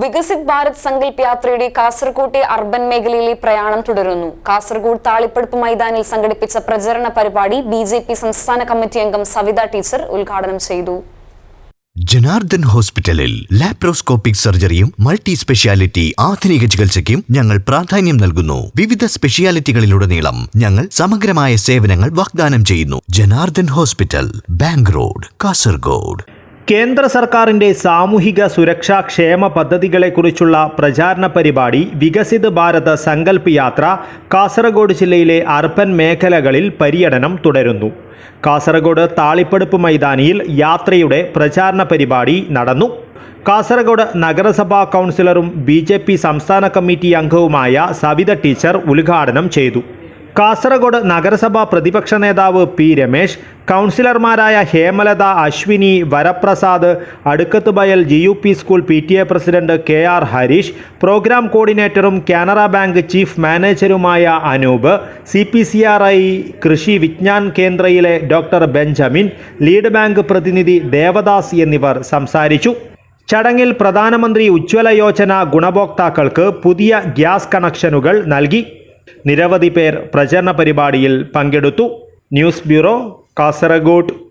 വികസിത് ഭാരത് സങ്കല്പ് യാത്രയുടെ കാസർകോട്ടെ അർബൻ മേഖലയിലെ പ്രയാണം തുടരുന്നു. കാസർഗോഡ് താളിപ്പടുപ്പ് മൈതാനിൽ സംഘടിപ്പിച്ച പ്രചരണ പരിപാടി ബി ജെ പി സംസ്ഥാന കമ്മിറ്റി അംഗം സവിത ടീച്ചർ ഉദ്ഘാടനം ചെയ്തു. ജനാർദ്ദൻ ഹോസ്പിറ്റലിൽ ലാപ്രോസ്കോപ്പിക് സർജറിയും മൾട്ടി സ്പെഷ്യാലിറ്റി ആധുനിക ചികിത്സയ്ക്കും ഞങ്ങൾ പ്രാധാന്യം നൽകുന്നു. വിവിധ സ്പെഷ്യാലിറ്റികളിലുടനീളം ഞങ്ങൾ സമഗ്രമായ സേവനങ്ങൾ വാഗ്ദാനം ചെയ്യുന്നു. Janardhan hospital bank road Kasaragod. കേന്ദ്ര സർക്കാരിന്റെ സാമൂഹിക സുരക്ഷാ ക്ഷേമ പദ്ധതികളെക്കുറിച്ചുള്ള പ്രചാരണ പരിപാടി വികസിത് ഭാരത് സങ്കല്പ് യാത്ര കാസർഗോഡ് ജില്ലയിലെ അർബൻ മേഖലകളിൽ പര്യടനം തുടരുന്നു. കാസർഗോഡ് താളിപ്പടുപ്പ് മൈതാനിയിൽ യാത്രയുടെ പ്രചാരണ പരിപാടി നടന്നു. കാസർഗോഡ് നഗരസഭാ കൗൺസിലറും ബി സംസ്ഥാന കമ്മിറ്റി അംഗവുമായ സവിത ടീച്ചർ ഉദ്ഘാടനം ചെയ്തു. കാസർഗോഡ് നഗരസഭാ പ്രതിപക്ഷ നേതാവ് പി രമേശ് കൗൺസിലർമാരായ Hemalatha Ashwini Varaprasad Adukkath Bayal G U P school P T A president K R Harish programme കോർഡിനേറ്ററും Canara bank chief മാനേജരുമായ Anoop C P C R I Krishi Vigyan കേന്ദ്രയിലെ doctor Benjamin lead bank പ്രതിനിധി ദേവദാസ് എന്നിവർ സംസാരിച്ചു. ചടങ്ങിൽ പ്രധാനമന്ത്രി ഉജ്ജ്വല യോജന ഗുണഭോക്താക്കൾക്ക് പുതിയ gas കണക്ഷനുകൾ നൽകി. നിരവധി പേർ പ്രചരണ പരിപാടിയിൽ പങ്കെടുത്തു. News bureau Kasaragod.